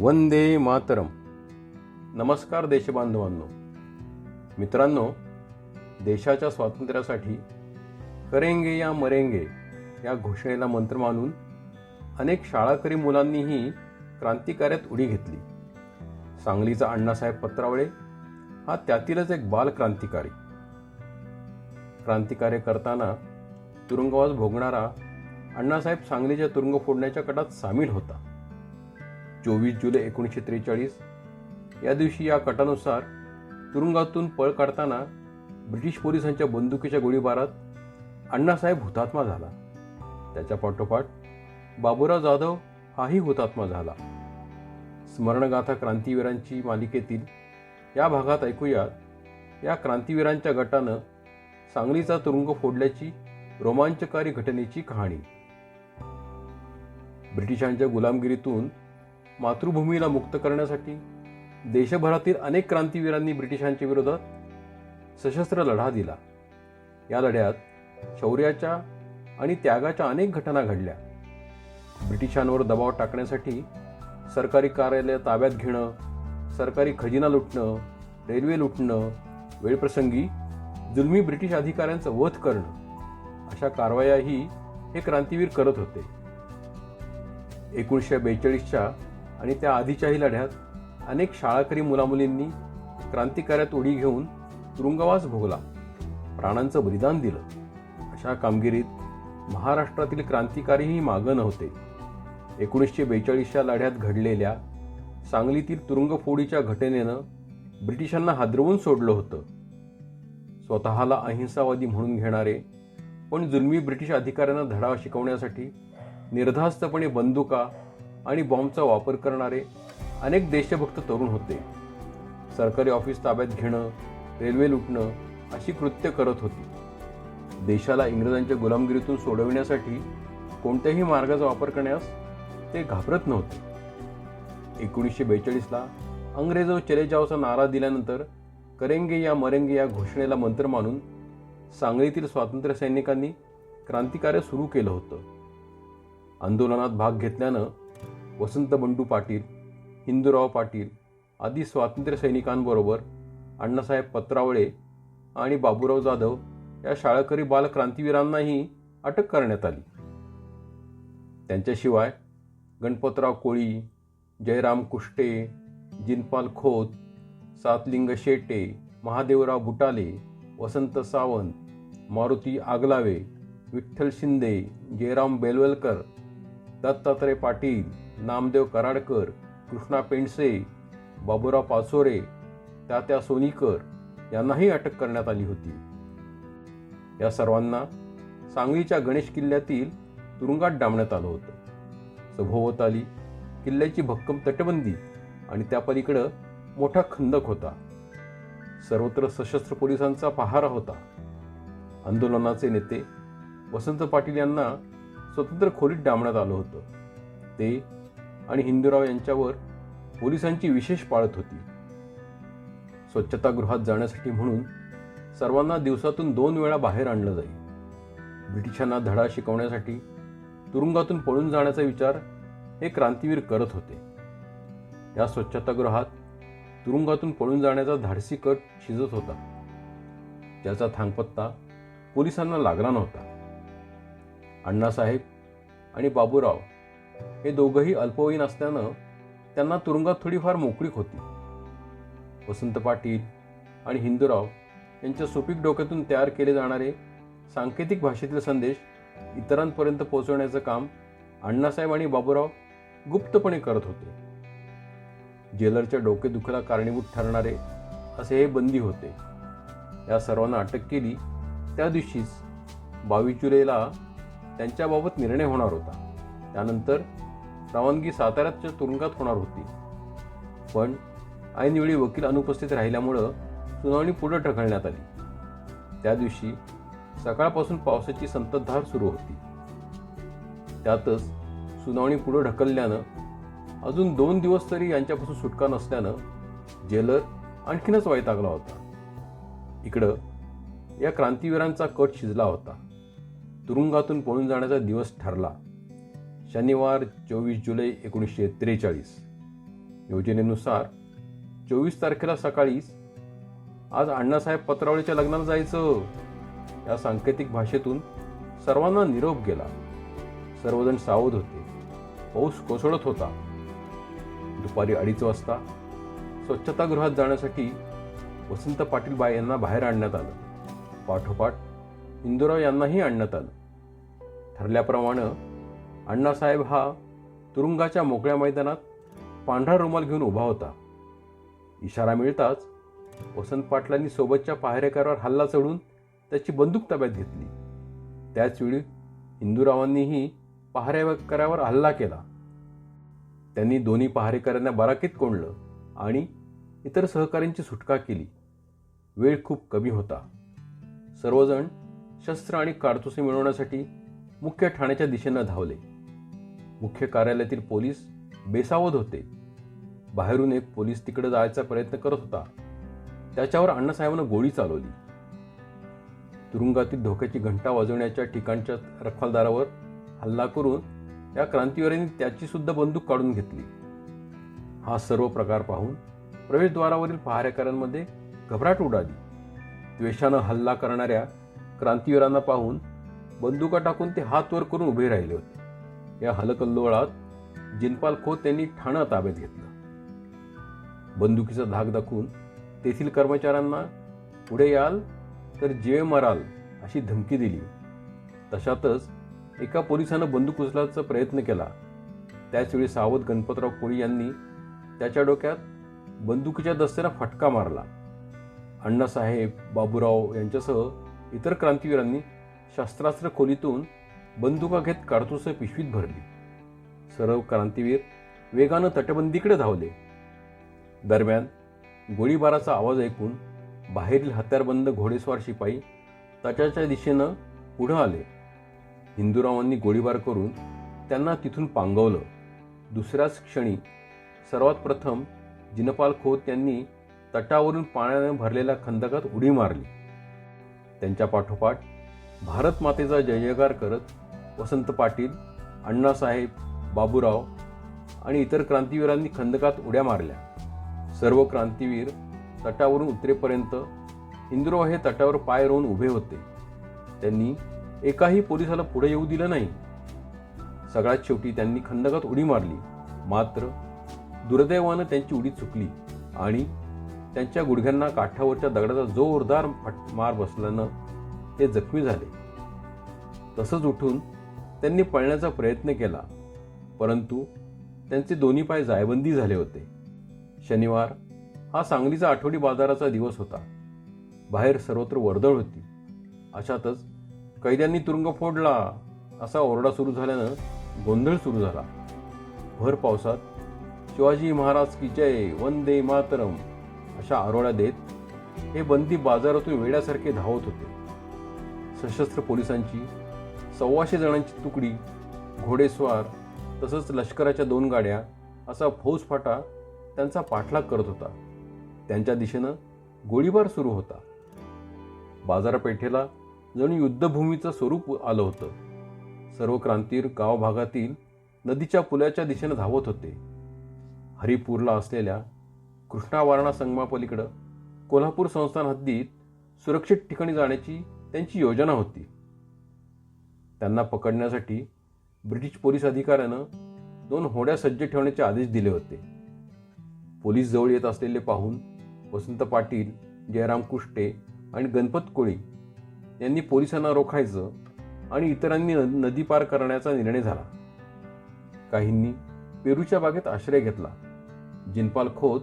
वंदे मातरम. नमस्कार देशबांधवांनो. मित्रांनो देशाच्या स्वातंत्र्यासाठी करेंगे या मरेंगे या घोषणेला मंत्र मानून अनेक शाळाकरी मुलांनीही क्रांतिकार्यात उडी घेतली. सांगलीचा अण्णासाहेब पत्रावळे हा त्यातीलच एक बालक्रांतिकारी क्रांतिकार्य करताना तुरुंगवास भोगणारा अण्णासाहेब सांगलीच्या तुरुंग फोडण्याच्या कटात सामील होता. चोवीस जुलै एकोणीसशे त्रेचाळीस. या दिवशी या कटानुसार तुरुंगातून पळ काढताना ब्रिटिश पोलिसांच्या बंदुकीच्या गोळीबारात अण्णासाहेब हुतात्मा झाला. त्याच्या पाठोपाठ बाबूराव जाधव हाही हुतात्मा झाला. स्मरणगाथा क्रांतीवीरांची मालिकेतील या भागात ऐकूयात. या क्रांतीवीरांच्या गटानं सांगलीचा तुरुंग फोडल्याची रोमांचकारी घटनेची कहाणी. ब्रिटिशांच्या गुलामगिरीतून मातृभूमीला मुक्त करण्यासाठी देशभरातील अनेक क्रांतीवीरांनी ब्रिटिशांच्या विरोधात सशस्त्र लढा दिला. या लढ्यात शौर्याच्या आणि त्यागाच्या अनेक घटना घडल्या. ब्रिटिशांवर दबाव टाकण्यासाठी सरकारी कार्यालय ताब्यात घेणं सरकारी खजिना लुटणं रेल्वे लुटणं वेळप्रसंगी जुलमी ब्रिटिश अधिकाऱ्यांचं वध करणं अशा कारवायाही हे क्रांतीवीर करत होते. एकोणीसशे बेचाळीसच्या आणि त्या आधीच्याही लढ्यात अनेक शाळाकरी मुलामुलींनी क्रांतिकार्यात उडी घेऊन तुरुंगवास भोगला. प्राणांचं बलिदान दिलं. अशा कामगिरीत महाराष्ट्रातील क्रांतिकारीही मागं नव्हते. एकोणीसशे बेचाळीसच्या लढ्यात घडलेल्या सांगलीतील तुरुंगफोडीच्या घटनेनं ब्रिटिशांना हादरवून सोडलं होतं. स्वतःला अहिंसावादी म्हणून घेणारे पण जुलमी ब्रिटिश अधिकाऱ्यांना धडा शिकवण्यासाठी निर्धास्तपणे बंदुका आणि बॉम्बचा वापर करणारे अनेक देशभक्त तरुण होते. सरकारी ऑफिस ताब्यात घेणं रेल्वे लुटणं अशी कृत्य करत होती. देशाला इंग्रजांच्या गुलामगिरीतून सोडविण्यासाठी कोणत्याही मार्गाचा वापर करण्यास ते घाबरत नव्हते. एकोणीसशे बेचाळीसला अंग्रेजो चले जावचा नारा दिल्यानंतर करेंगे या मरेंगे या घोषणेला मंत्र मानून सांगलीतील स्वातंत्र्य सैनिकांनी क्रांतिकार्य सुरू केलं होतं. आंदोलनात भाग घेतल्यानं वसंत बंडू पाटील हिंदूराव पाटील आदी स्वातंत्र्य सैनिकांबरोबर अण्णासाहेब पत्रावळे आणि बाबूराव जाधव या शाळकरी बालक्रांतीवीरांनाही अटक करण्यात आली. त्यांच्याशिवाय गणपतराव कोळी जयराम कुष्टे जिनपाल खोत सातलिंग शेटे महादेवराव बुटाले वसंत सावंत मारुती आगलावे विठ्ठल शिंदे जयराम बेलवलकर दत्तात्रय पाटील नामदेव कराडकर कृष्णा पेंडसे बाबुराव पाचोरे तात्या सोनीकर यांनाही अटक करण्यात आली होती. या सर्वांना सांगलीच्या गणेश किल्ल्यातील तुरुंगात डांबण्यात आलं होतं. सभोवताली किल्ल्याची भक्कम तटबंदी आणि त्या पलीकडं मोठा खंदक होता. सर्वत्र सशस्त्र पोलिसांचा पहारा होता. आंदोलनाचे नेते वसंत पाटील यांना स्वतंत्र खोलीत डांबण्यात आलं होतं. ते आणि हिंदूराव यांच्यावर पोलिसांची विशेष पाळत होती. स्वच्छतागृहात जाण्यासाठी म्हणून सर्वांना दिवसातून दोन वेळा बाहेर आणलं जाईल ब्रिटिशांना धडा शिकवण्यासाठी तुरुंगातून पळून जाण्याचा विचार हे क्रांतीवीर करत होते. या स्वच्छतागृहात तुरुंगातून पळून जाण्याचा धाडसी कट शिजत होता. ज्याचा थांगपत्ता पोलिसांना लागला नव्हता. अण्णासाहेब आणि बाबूराव हे दोघंही अल्पवयीन असल्यानं त्यांना तुरुंगात थोडीफार मोकळीक होती. वसंत पाटील आणि हिंदूराव यांच्या सुपीक डोक्यातून तयार केले जाणारे सांकेतिक भाषेतील संदेश इतरांपर्यंत पोहोचवण्याचं काम अण्णासाहेब आणि बाबूराव गुप्तपणे करत होते. जेलरच्या डोकेदुखीला कारणीभूत ठरणारे असे हे बंदी होते. या सर्वांना अटक केली. त्या दिवशीच बावीस जुलैला त्यांच्याबाबत निर्णय होणार होता. त्यानंतर रवानगी साताऱ्याच्या तुरुंगात होणार होती. पण ऐनवेळी वकील अनुपस्थित राहिल्यामुळं सुनावणी पुढे ढकलण्यात आली. त्या दिवशी सकाळपासून पावसाची संततधार सुरू होती. त्यातच सुनावणी पुढे ढकलल्यानं अजून दोन दिवस तरी यांच्यापासून सुटका नसल्यानं जेलर आणखीनच वैतागला होता. इकडं या क्रांतीवीरांचा कट शिजला होता. तुरुंगातून पळून जाण्याचा दिवस ठरला. शनिवार चोवीस जुलै एकोणीसशे त्रेचाळीस. योजनेनुसार चोवीस तारखेला सकाळीच आज अण्णासाहेब पत्रावळीच्या लग्नाला जायचं. या सांकेतिक भाषेतून सर्वांना निरोप गेला. सर्वजण सावध होते. पाऊस कोसळत होता. दुपारी अडीच वाजता स्वच्छतागृहात जाण्यासाठी वसंत पाटील बाई यांना बाहेर आणण्यात आलं. पाठोपाठ इंदुराव यांनाही आणण्यात आलं. ठरल्याप्रमाणे अण्णासाहेब हा तुरुंगाच्या मोकळ्या मैदानात पांढरा रुमाल घेऊन उभा होता. इशारा मिळताच वसंत पाटलांनी सोबतच्या पहारेकरावर हल्ला चढून त्याची बंदूक ताब्यात घेतली. त्याचवेळी हिंदूरावांनीही पहारेकरावर हल्ला केला. त्यांनी दोन्ही पहारेकरांना बराकीत कोंडलं आणि इतर सहकाऱ्यांची सुटका केली. वेळ खूप कमी होता. सर्वजण शस्त्र आणि कारतुसे मिळवण्यासाठी मुख्य ठाण्याच्या दिशेनं धावले. मुख्य कार्यालयातील पोलीस बेसावध होते. बाहेरून एक पोलीस तिकडे जायचा प्रयत्न करत होता. त्याच्यावर अण्णासाहेबांना गोळी चालवली. तुरुंगातील धोक्याची घंटा वाजवण्याच्या ठिकाणच्या रखवालदारावर हल्ला करून या क्रांतिवीरांनी त्याची सुद्धा बंदूक काढून घेतली. हा सर्व प्रकार पाहून प्रवेशद्वारावरील पहारेकरांमध्ये घबराट उडाली. द्वेषानं हल्ला करणाऱ्या क्रांतीवीरांना पाहून बंदुका टाकून ते हात वर करून उभे राहिले होते. या हलकल्लोळात जिनपाल खोत यांनी ठाणं ताब्यात घेतलं. बंदुकीचा धाक दाखवून तेथील कर्मचाऱ्यांना पुढे याल तर जे मराल अशी धमकी दिली. तशातच एका पोलिसानं बंदूक उचलायचा प्रयत्न केला. त्याचवेळी सावध गणपतराव कोळी यांनी त्याच्या डोक्यात बंदुकीच्या दस्त्याला फटका मारला. अण्णासाहेब बाबूराव यांच्यासह इतर क्रांतिवीरांनी शस्त्रास्त्र खोलीतून बंदुका घेत काडतुसं पिशवीत भरली. सर्व क्रांतिवीर वेगानं तटबंदीकडे धावले. दरम्यान गोळीबाराचा आवाज ऐकून बाहेरील हत्यारबंद घोडेस्वार शिपाई तटाच्या दिशेनं पुढं आले. हिंदूरावांनी गोळीबार करून त्यांना तिथून पांगवलं. दुसऱ्याच क्षणी सर्वात प्रथम जिनपाल खोत यांनी तटावरून पाण्याने भरलेल्या खंदकात उडी मारली. त्यांच्या पाठोपाठ भारत मातेचा करत वसंत पाटील अण्णासाहेब बाबूराव आणि इतर क्रांतीवीरांनी खंदकात उड्या मारल्या. सर्व क्रांतिवीर तटावरून उतरेपर्यंत इंद्रो हे तटावर पाय रोवून उभे होते. त्यांनी एकाही पोलिसाला पुढे येऊ दिलं नाही. सगळ्यात शेवटी त्यांनी खंदकात उडी मारली. मात्र दुर्दैवानं त्यांची उडी चुकली आणि त्यांच्या गुडघ्यांना काठावरच्या दगडाचा जोरदार फट मार बसल्यानं ते जखमी झाले. तसंच उठून त्यांनी पळण्याचा प्रयत्न केला परंतु त्यांचे दोन्ही पाय जायबंदी झाले होते. शनिवार हा सांगलीचा आठवडी बाजाराचा दिवस होता. बाहेर सर्वत्र वर्दळ होती. अशातच कैद्यांनी तुरुंग फोडला असा ओरडा सुरू झाल्यानं गोंधळ सुरू झाला. भर पावसात शिवाजी महाराज की जय वंदे मातरम अशा आरोळ्या देत हे बंदी बाजारातून वेड्यासारखे धावत होते. सशस्त्र पोलिसांची सव्वाशे जणांची तुकडी घोडेस्वार तसंच लष्कराच्या दोन गाड्या असा फौजफाटा त्यांचा पाठलाग करत होता. त्यांच्या दिशेनं गोळीबार सुरू होता. बाजारपेठेला जणू युद्धभूमीचं स्वरूप आलं होतं. सर्व क्रांतीर गाव भागातील नदीच्या पुलाच्या दिशेनं धावत होते. हरिपूरला असलेल्या कृष्णावारणा संगमापलीकडं कोल्हापूर संस्थान हद्दीत सुरक्षित ठिकाणी जाण्याची त्यांची योजना होती. त्यांना पकडण्यासाठी ब्रिटिश पोलीस अधिकाऱ्यानं दोन होड्या सज्ज ठेवण्याचे आदेश दिले होते. पोलीस जवळ येत असलेले पाहून वसंत पाटील जयराम कुष्टे आणि गणपत कोळी यांनी पोलिसांना रोखायचं आणि इतरांनी नदी पार करण्याचा निर्णय झाला. काहींनी पेरूच्या बागेत आश्रय घेतला. जिनपाल खोत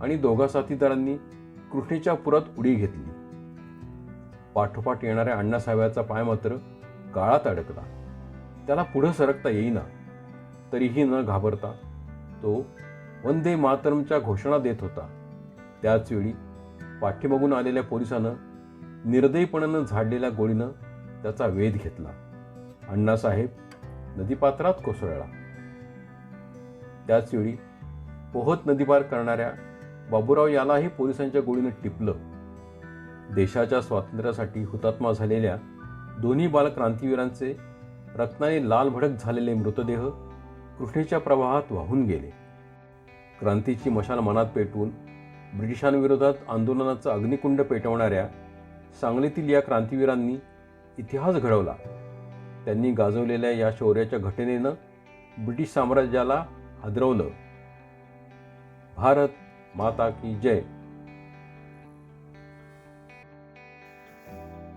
आणि दोघा साथीदारांनी कृष्णेच्या पुरात उडी घेतली. पाठोपाठ येणाऱ्या अण्णासाहेबाचा पाय मात्र गाळात अडकला. त्याला पुढं सरकता येईना तरीही न घाबरता तो वंदे मातरमच्या घोषणा देत होता. त्याचवेळी पाठीमागून आलेल्या पोलिसानं निर्दयीपणानं झाडलेल्या गोळीनं त्याचा वेध घेतला. अण्णासाहेब नदीपात्रात कोसळला. त्याचवेळी पोहत नदीपार करणाऱ्या बाबूराव यालाही पोलिसांच्या गोळीनं टिपलं. देशाच्या स्वातंत्र्यासाठी हुतात्मा झालेल्या दोन्ही बालक्रांतीवीरांचे रत्नाने लाल भडक झालेले मृतदेह कृष्णेच्या प्रवाहात वाहून गेले. क्रांतीची मशाल मनात पेटवून ब्रिटिशांविरोधात आंदोलनाचं अग्निकुंड पेटवणाऱ्या सांगलीतील या क्रांतीवीरांनी इतिहास घडवला. त्यांनी गाजवलेल्या या शौर्याच्या घटनेनं ब्रिटिश साम्राज्याला हादरवलं. भारत माता की जय.